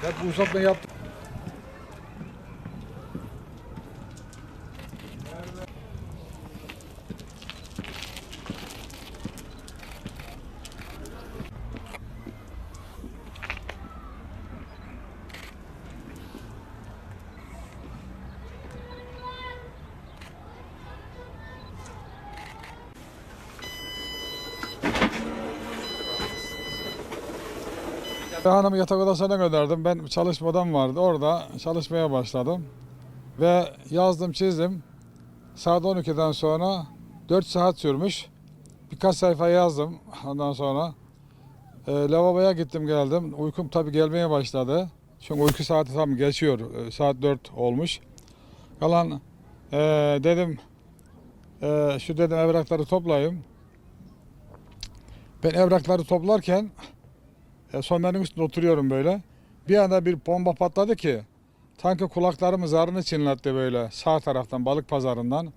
Hep bu uzatma yaptım. Hanımı yatak odasına gönderdim. Ben çalışmadan vardı. Orada çalışmaya başladım. Ve yazdım çizdim. Saat 12'den sonra 4 saat sürmüş. Birkaç sayfa yazdım ondan sonra. E, lavaboya gittim geldim. Uykum tabii gelmeye başladı. Çünkü uyku saati tam geçiyor. E, saat 4 olmuş. Kalan e, dedim e, şu dedim evrakları toplayayım. Ben evrakları toplarken e, somerin üstünde oturuyorum böyle. Bir anda bir bomba patladı ki sanki kulaklarımı zarını çinletti böyle sağ taraftan balık pazarından.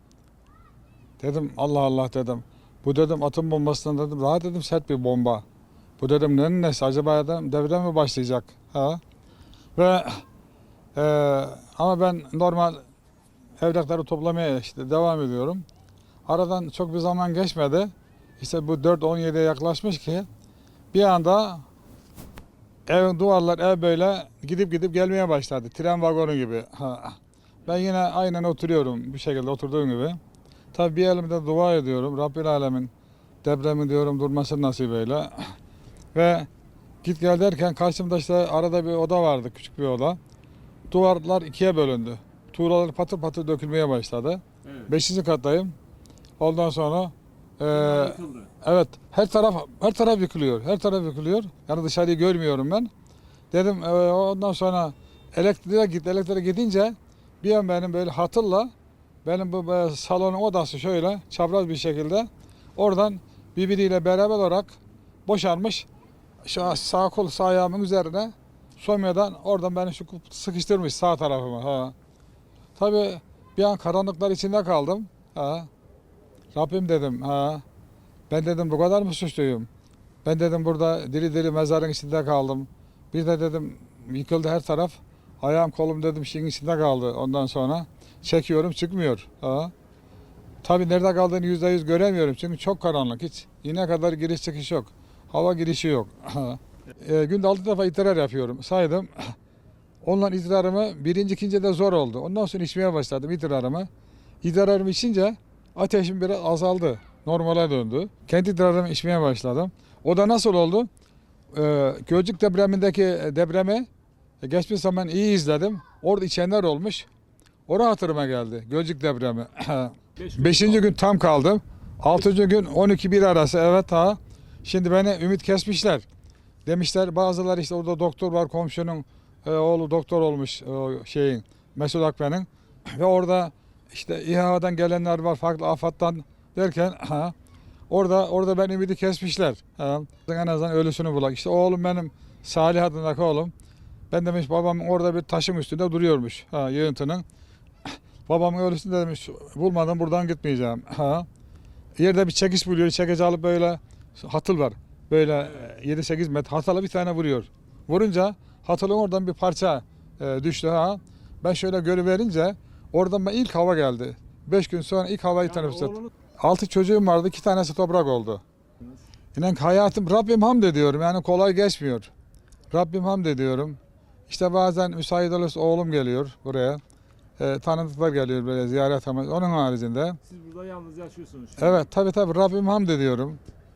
Dedim Allah Allah dedim. Bu dedim atım bombasından dedim daha dedim sert bir bomba. Bu dedim neyin nesi acaba dedim devre mi başlayacak? Ha? Ve e, ama ben normal evrakları toplamaya işte devam ediyorum. Aradan çok bir zaman geçmedi. İşte bu 4-17'ye yaklaşmış ki bir anda Evin duvarlar ev böyle gidip gidip gelmeye başladı. Tren vagonu gibi. Ha. Ben yine aynen oturuyorum bu şekilde oturduğum gibi. Tabii bir elimde dua ediyorum. Rabbil Alemin depremin diyorum durması nasip eyle. Ve git gel derken karşımda işte arada bir oda vardı küçük bir oda. Duvarlar ikiye bölündü. Tuğlalar patır patır dökülmeye başladı. Evet. Beşinci kattayım. Ondan sonra Yıkıldı. Evet, her taraf her taraf yıkılıyor. Her taraf yıkılıyor. Yani dışarıyı görmüyorum ben. Dedim e, ondan sonra elektriğe git, elektriğe gidince bir an benim böyle hatırla benim bu e, salonun odası şöyle çapraz bir şekilde oradan birbiriyle beraber olarak boşalmış. Şu sağ kol sağ ayağımın üzerine somyadan oradan beni şu sıkıştırmış sağ tarafıma. Ha. Tabii bir an karanlıklar içinde kaldım. Ha. Rabbim dedim. Ha. Ben dedim bu kadar mı suçluyum? Ben dedim burada diri diri mezarın içinde kaldım. Bir de dedim yıkıldı her taraf. Ayağım kolum dedim şeyin içinde kaldı ondan sonra. Çekiyorum çıkmıyor. Ha. Tabii nerede kaldığını yüzde yüz göremiyorum çünkü çok karanlık hiç. Yine kadar giriş çıkış yok. Hava girişi yok. e, günde altı defa idrar yapıyorum. Saydım. Onunla idrarımı birinci ikinci de zor oldu. Ondan sonra içmeye başladım idrarımı. İdrarımı içince ateşim biraz azaldı. Normale döndü. Kendi idrarımı içmeye başladım. O da nasıl oldu? Ee, Gölcük depremindeki depremi e, geçmiş zaman iyi izledim. Orada içenler olmuş. Orada hatırıma geldi. Gölcük depremi. Beşinci gün tam kaldım. Altıncı gün 12-1 arası evet ha. Şimdi beni ümit kesmişler. Demişler bazıları işte orada doktor var komşunun e, oğlu doktor olmuş o şeyin Mesut Akben'in. Ve orada işte İHA'dan gelenler var farklı afattan derken ha, orada orada ben ümidi kesmişler. Ha, en azından ölüsünü bulak. İşte oğlum benim Salih adındaki oğlum. Ben demiş babam orada bir taşın üstünde duruyormuş ha, yığıntının. Babamın ölüsünü de demiş bulmadan buradan gitmeyeceğim. Ha. Yerde bir çekiç buluyor. Çekici alıp böyle hatıl var. Böyle Evet. 7-8 metre hatıla bir tane vuruyor. Vurunca hatılın oradan bir parça e, düştü ha. Ben şöyle görüverince oradan ben ilk hava geldi. 5 gün sonra ilk havayı Yani teneffüs ettim. oğlunu- Altı çocuğum vardı. iki tanesi toprak oldu. İnan hayatım Rabbim hamd ediyorum. Yani kolay geçmiyor. Rabbim hamd ediyorum. İşte bazen müsait olursa oğlum geliyor buraya. E, tanıdıklar geliyor böyle ziyaret ama onun haricinde. Siz burada yalnız yaşıyorsunuz. şimdi. Evet tabii tabii Rabbim hamd ediyorum.